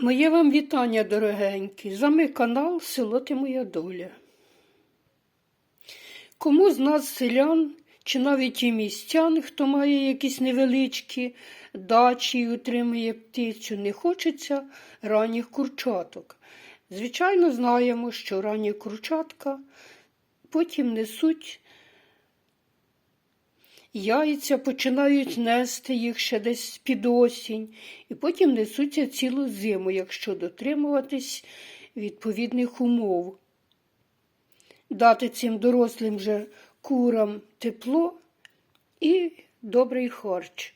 Моє вам вітання, дорогенькі. За мій канал Село Ти Моя Доля. Кому з нас, селян, чи навіть і містян, хто має якісь невеличкі дачі і утримує птицю, не хочеться ранніх курчаток. Звичайно, знаємо, що ранні курчатка потім несуть Яйця починають нести їх ще десь під осінь, і потім несуться цілу зиму, якщо дотримуватись відповідних умов. Дати цим дорослим же курам тепло і добрий харч.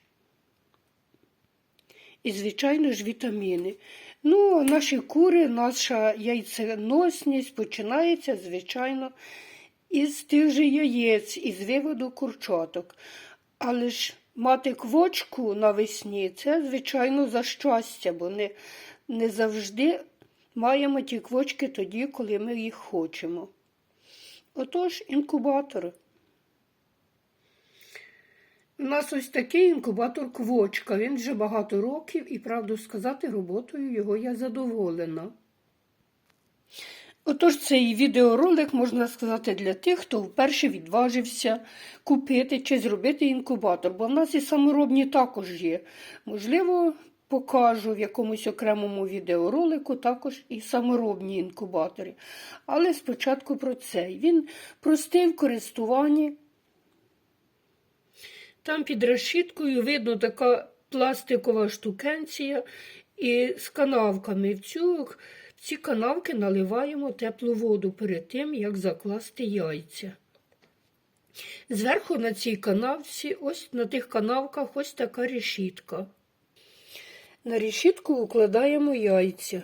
І, звичайно ж, вітаміни. Ну, наші кури, наша яйценосність починається, звичайно, із тих же яєць, із виводу курчаток. Але ж мати квочку навесні це, звичайно, за щастя, бо не, не завжди маємо ті квочки тоді, коли ми їх хочемо. Отож, інкубатор. У нас ось такий інкубатор квочка. Він вже багато років і, правду сказати, роботою його я задоволена. Отож, цей відеоролик можна сказати для тих, хто вперше відважився купити чи зробити інкубатор, бо в нас і саморобні також є. Можливо, покажу в якомусь окремому відеоролику також і саморобні інкубатори. Але спочатку про цей. Він простий в користуванні. Там під решіткою видно така пластикова штукенція і з канавками. В цю ці канавки наливаємо теплу воду перед тим, як закласти яйця. Зверху на цій канавці, ось на тих канавках ось така решітка. На решітку укладаємо яйця.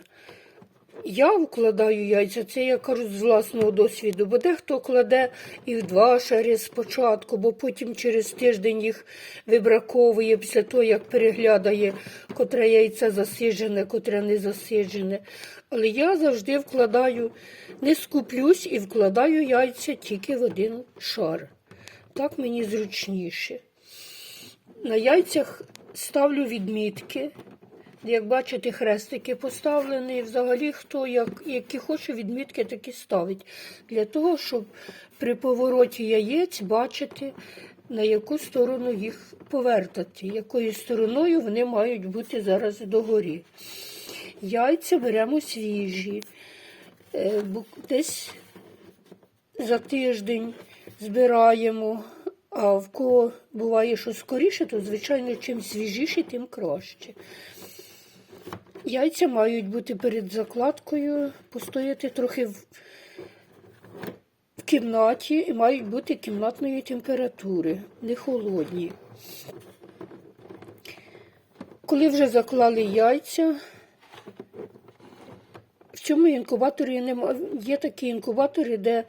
Я вкладаю яйця, це я кажу з власного досвіду, бо дехто кладе і в два шари спочатку, бо потім через тиждень їх вибраковує після того, як переглядає, котре яйце засиджене, котре не засиджене. Але я завжди вкладаю, не скуплюсь і вкладаю яйця тільки в один шар. Так мені зручніше. На яйцях ставлю відмітки. Як бачите, хрестики поставлені. Взагалі, хто як, які хоче відмітки, такі ставить. Для того, щоб при повороті яєць бачити, на яку сторону їх повертати, якою стороною вони мають бути зараз догорі. Яйця беремо свіжі. Е, десь за тиждень збираємо. А в кого буває, що скоріше, то, звичайно, чим свіжіше, тим краще. Яйця мають бути перед закладкою, постояти трохи в кімнаті і мають бути кімнатної температури, не холодні. Коли вже заклали яйця, цьому інкубаторі немає. Є такі інкубатори, де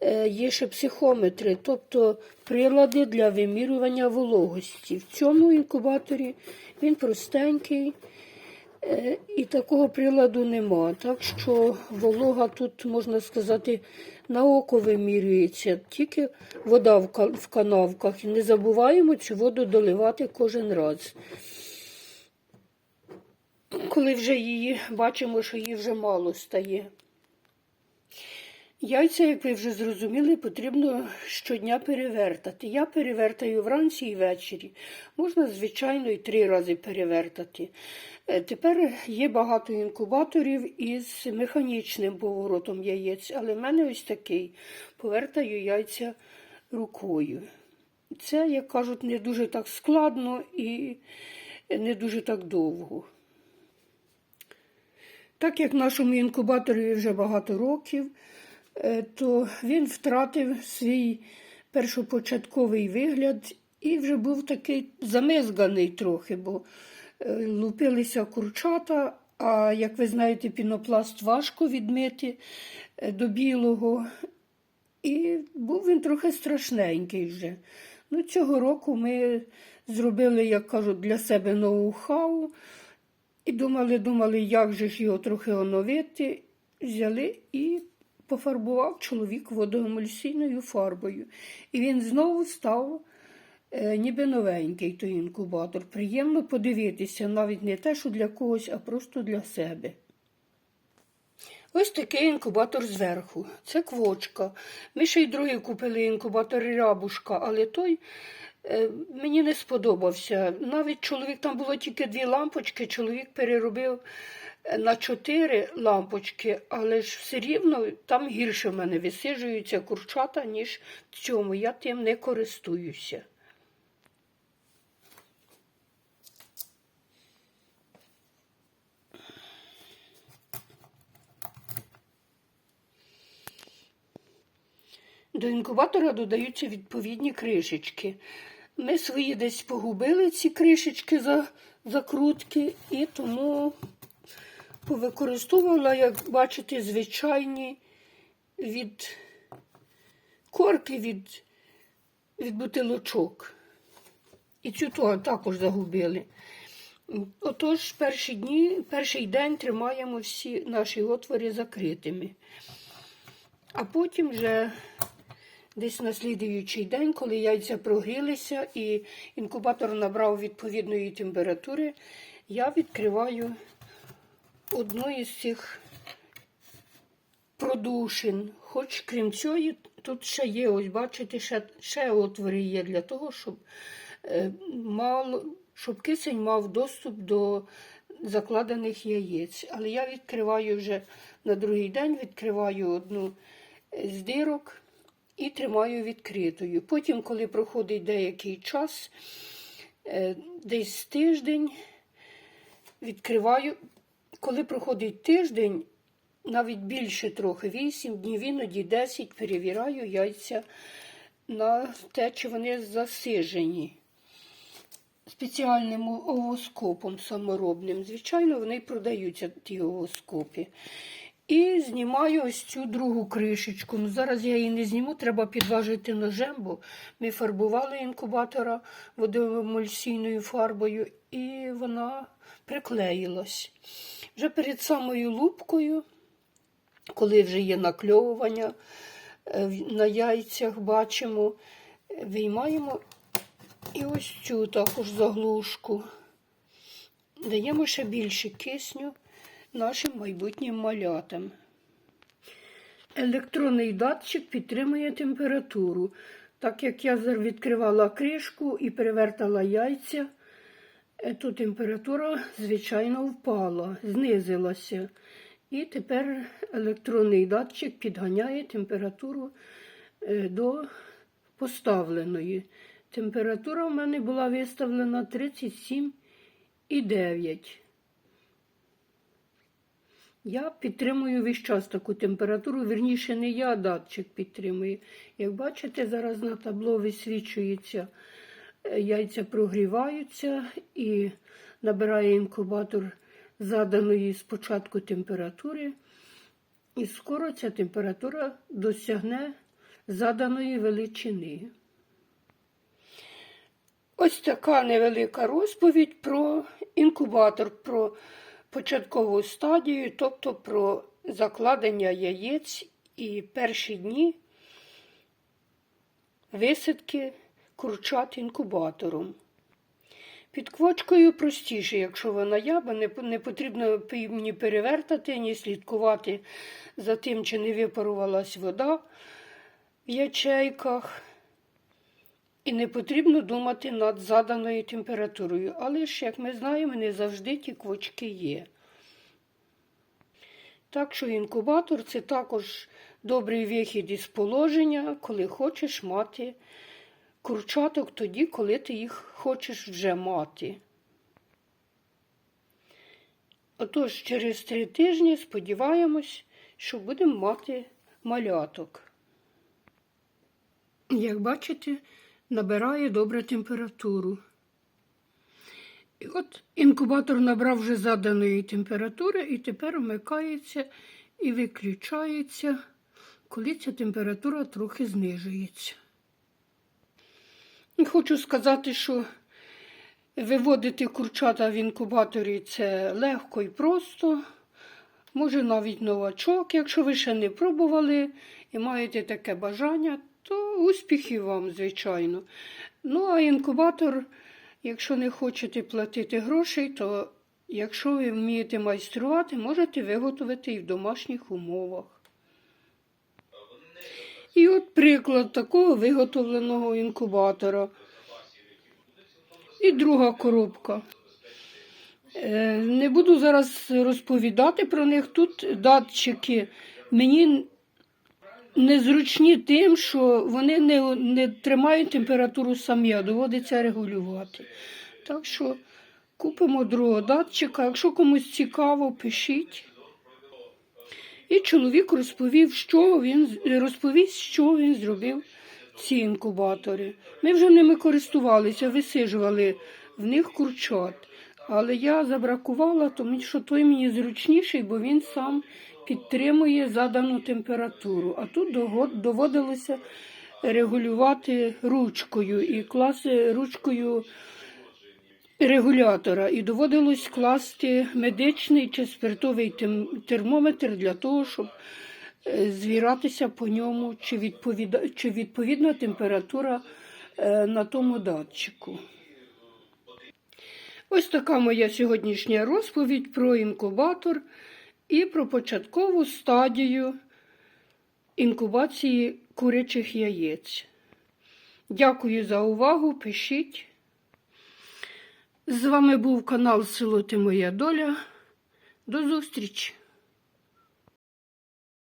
е, є ще психометри, тобто прилади для вимірювання вологості. В цьому інкубаторі він простенький. Е, і такого приладу нема. Так що волога тут, можна сказати, на око вимірюється, тільки вода в канавках. І не забуваємо цю воду доливати кожен раз. Коли вже її бачимо, що її вже мало стає. Яйця, як ви вже зрозуміли, потрібно щодня перевертати. Я перевертаю вранці і ввечері. Можна, звичайно, і три рази перевертати. Е, тепер є багато інкубаторів із механічним поворотом яєць, але в мене ось такий. Повертаю яйця рукою. Це, як кажуть, не дуже так складно і не дуже так довго. Так як нашому інкубаторі вже багато років. Е, то він втратив свій першопочатковий вигляд і вже був такий замизганий трохи, бо е, лупилися курчата, а як ви знаєте, пінопласт важко відмити е, до білого. І був він трохи страшненький вже. Ну, Цього року ми зробили, як кажуть, для себе ноу-хау. І думали, думали, як же ж його трохи оновити. Взяли і пофарбував чоловік водоемульсійною фарбою. І він знову став е, ніби новенький той інкубатор. Приємно подивитися, навіть не те, що для когось, а просто для себе. Ось такий інкубатор зверху. Це квочка. Ми ще й другий купили інкубатор рябушка, але той мені не сподобався. Навіть чоловік, там було тільки дві лампочки, чоловік переробив е, на чотири лампочки, але ж все рівно там гірше в мене висижуються курчата, ніж в цьому. Я тим не користуюся. До інкубатора додаються відповідні кришечки. Ми свої десь погубили ці кришечки за закрутки, і тому повикористовувала, як бачите, звичайні від корки від, від бутилочок. І цю то також загубили. Отож, перші дні, перший день тримаємо всі наші отвори закритими. А потім вже десь на слідуючий день, коли яйця прогрілися і інкубатор набрав відповідної температури, я відкриваю одну із цих продушин. Хоч крім цього, тут ще є, ось бачите, ще, ще отвори є для того, щоб, е, мало, щоб кисень мав доступ до закладених яєць. Але я відкриваю вже на другий день, відкриваю одну з дирок і тримаю відкритою. Потім, коли проходить деякий час, е, десь тиждень, відкриваю. Коли проходить тиждень, навіть більше трохи, 8 днів, іноді 10, перевіряю яйця на те, чи вони засижені. Спеціальним овоскопом саморобним. Звичайно, вони продаються, ті овоскопи. І знімаю ось цю другу кришечку. Ну, Зараз я її не зніму, треба підважити ножем, бо ми фарбували інкубатора водоемульсійною фарбою, і вона приклеїлась. Вже перед самою лупкою, коли вже є накльовування е, на яйцях, бачимо, виймаємо і ось цю також заглушку. Даємо ще більше кисню нашим майбутнім малятам. Електронний датчик підтримує температуру. Так як я відкривала кришку і перевертала яйця, е, то температура, звичайно, впала, знизилася. І тепер електронний датчик підганяє температуру е, до поставленої. Температура в мене була виставлена 37,9. Я підтримую весь час таку температуру, вірніше, не я, а датчик підтримує. Як бачите, зараз на табло висвічується, е, яйця прогріваються і набирає інкубатор заданої спочатку температури. І скоро ця температура досягне заданої величини. Ось така невелика розповідь про інкубатор. про початкову стадію, тобто про закладення яєць і перші дні висадки курчат інкубатором. Під квочкою простіше, якщо вона я, бо не потрібно ні перевертати, ні слідкувати за тим, чи не випарувалась вода в ячейках. І не потрібно думати над заданою температурою. Але ж, як ми знаємо, не завжди ті квочки є. Так що інкубатор це також добрий вихід із положення, коли хочеш мати курчаток тоді, коли ти їх хочеш вже мати. Отож, через три тижні сподіваємось, що будемо мати маляток. Як бачите, набирає добре температуру. І от інкубатор набрав вже заданої температури і тепер вмикається і виключається, коли ця температура трохи знижується. Хочу сказати, що виводити курчата в інкубаторі це легко і просто. Може навіть новачок, якщо ви ще не пробували і маєте таке бажання, то успіхів вам, звичайно. Ну, а інкубатор, якщо не хочете платити грошей, то якщо ви вмієте майструвати, можете виготовити і в домашніх умовах. І от приклад такого виготовленого інкубатора. І друга коробка. Е, Не буду зараз розповідати про них. Тут датчики мені незручні тим, що вони не, не тримають температуру самі, а доводиться регулювати. Так що купимо другого датчика. Якщо комусь цікаво, пишіть. І чоловік розповів, що він розповість, що він зробив ці інкубатори. Ми вже ними користувалися, висижували в них курчат. Але я забракувала, тому що той мені зручніший, бо він сам підтримує задану температуру. А тут доводилося регулювати ручкою і класи ручкою регулятора. І доводилось класти медичний чи спиртовий термометр для того, щоб е, звіратися по ньому, чи, відповіда... чи відповідна температура е, на тому датчику. Ось така моя сьогоднішня розповідь про інкубатор і про початкову стадію інкубації курячих яєць. Дякую за увагу. Пишіть. З вами був канал Село Ти Моя Доля. До зустрічі!